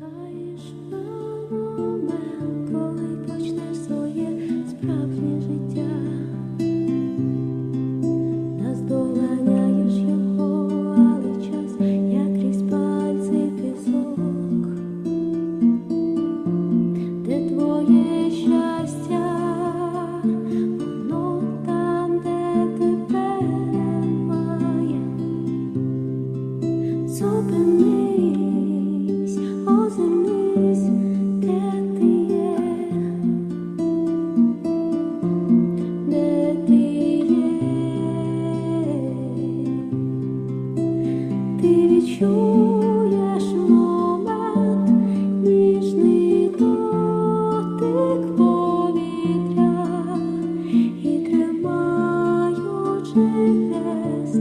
Fleisch. ти відчуєш момент, ніжний дотик повітря і тримаючи хрест.